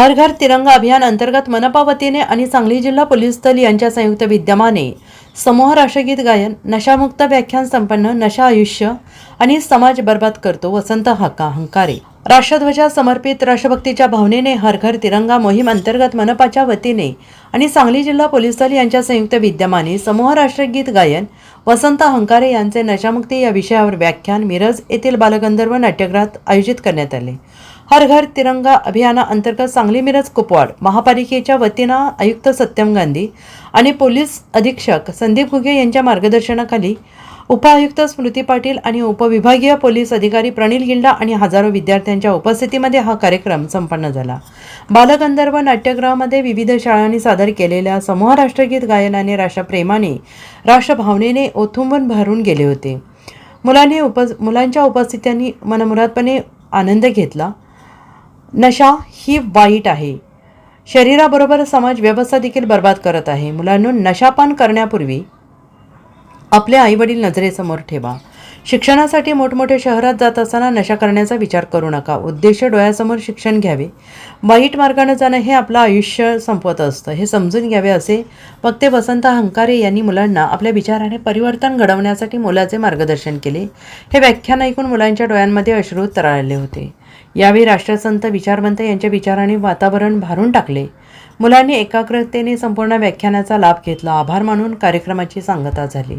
हर घर तिरंगा अभियान अंतर्गत मनपा वतीने आणि सांगली जिल्हा पोलीस दल यांच्या संयुक्त विद्यमाने समूह राष्ट्रगीत गायन नशामुक्त व्याख्यान संपन्न नशा आयुष्य आणि समाज बर्बाद करतो वसंत हक्का हंकारे राष्ट्रध्वजा समर्पित राष्ट्रभक्तीच्या भावनेने हर घर तिरंगा मोहीम अंतर्गत मनपाच्या वतीने आणि सांगली जिल्हा पोलीस दल यांच्या संयुक्त विद्यमाने समूह राष्ट्रगीत गायन वसंत हंकारे यांचे नशामुक्ती या विषयावर व्याख्यान मिरज येथील बालगंधर्व नाट्यगृहात आयोजित करण्यात आले. हर घर तिरंगा अभियानाअंतर्गत सांगली मिरज कुपवाड महापालिकेच्या वतीनं आयुक्त सत्यम गांधी आणि पोलीस अधीक्षक संदीप घुगे यांच्या मार्गदर्शनाखाली उपआयुक्त स्मृती पाटील आणि उपविभागीय पोलीस अधिकारी प्रणील गिल्डा आणि हजारो विद्यार्थ्यांच्या उपस्थितीमध्ये हा कार्यक्रम संपन्न झाला. बालगंधर्व नाट्यगृहामध्ये विविध शाळांनी सादर केलेल्या समूह राष्ट्रगीत गायनाने राष्ट्रप्रेमाने राष्ट्रभावनेने ओथुंबून भरून गेले होते. मुलांनी उप मुलांच्या उपस्थितींनी मनमुरादपणे आनंद घेतला. नशा ही वाईट आहे. शरीराबरोबर समाज व्यवस्था देखील बर्बाद करत आहे. मुलांनो नशापान करण्यापूर्वी आपले आईवडील नजरेसमोर ठेवा. शिक्षणासाठी मोठमोठ्या शहरात जात असताना नशा करण्याचा विचार करू नका. उद्देश डोळ्यासमोर शिक्षण घ्यावे. वाईट मार्गाने जाणं हे आपलं आयुष्य संपवत असतं. हे समजून घ्यावे असे वक्ते वसंत हंकारे यांनी मुलांना आपल्या विचाराने परिवर्तन घडवण्यासाठी मुलाचे मार्गदर्शन केले. हे व्याख्यान ऐकून मुलांच्या डोळ्यांमध्ये अश्रू तराळले होते. यावेळी राष्ट्रसंत विचारवंत यांच्या विचाराने वातावरण भारून टाकले. मुलांनी एकाग्रतेने संपूर्ण व्याख्यानाचा लाभ घेतला. आभार मानून कार्यक्रमाची सांगता झाली.